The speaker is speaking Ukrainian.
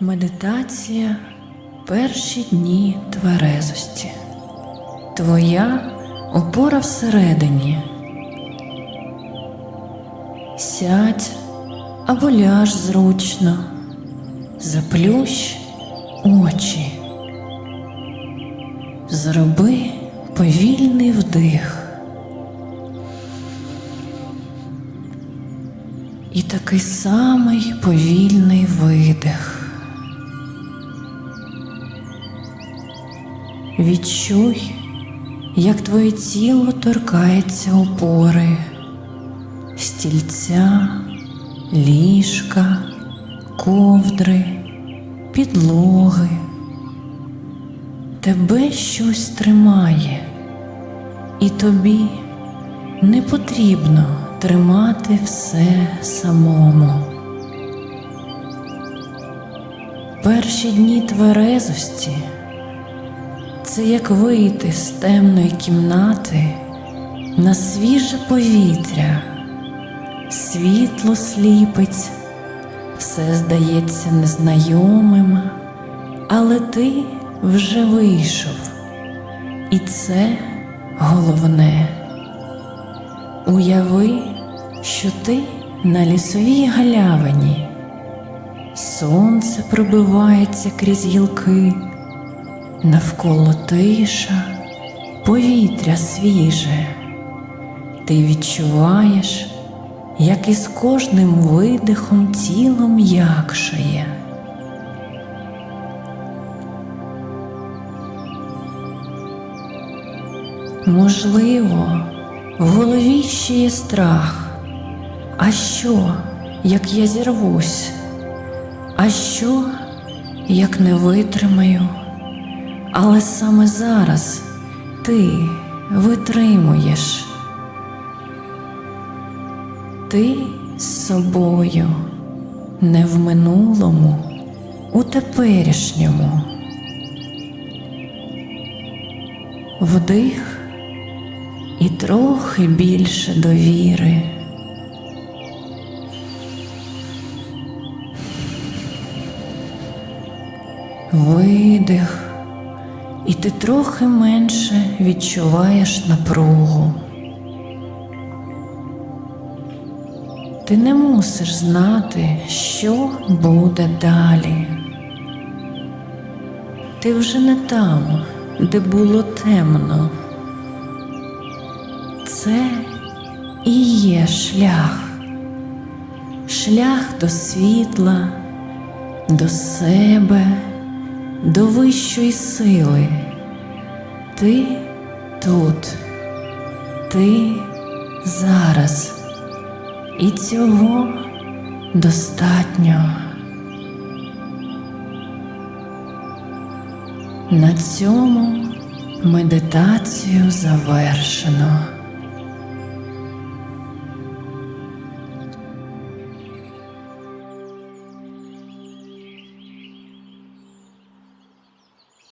Медитація перші дні тверезості. Твоя опора всередині. Сядь або ляж зручно, заплющ очі. Зроби повільний вдих. І такий самий повільний видих. Відчуй, як твоє тіло торкається опори, стільця, ліжка, ковдри, підлоги. Тебе щось тримає, і тобі не потрібно тримати все самому. Перші дні тверезості це як вийти з темної кімнати на свіже повітря, світло сліпить, все здається незнайомим, але ти вже вийшов, і це головне. Уяви, що ти на лісовій галявині, сонце пробивається крізь гілки, навколо тиша, повітря свіже. Ти відчуваєш, як із кожним видихом тіло м'якшає. Можливо, в голові ще є страх. А що, як я зірвусь? А що, як не витримаю? Але саме зараз ти витримуєш. Ти з собою, не в минулому, у теперішньому. Вдих і трохи більше довіри. Видих, і ти трохи менше відчуваєш напругу. Ти не мусиш знати, що буде далі. Ти вже не там, де було темно. Це і є шлях, шлях до світла, до себе, до вищої сили. Ти тут, ти зараз, і цього достатньо. На цьому медитацію завершено.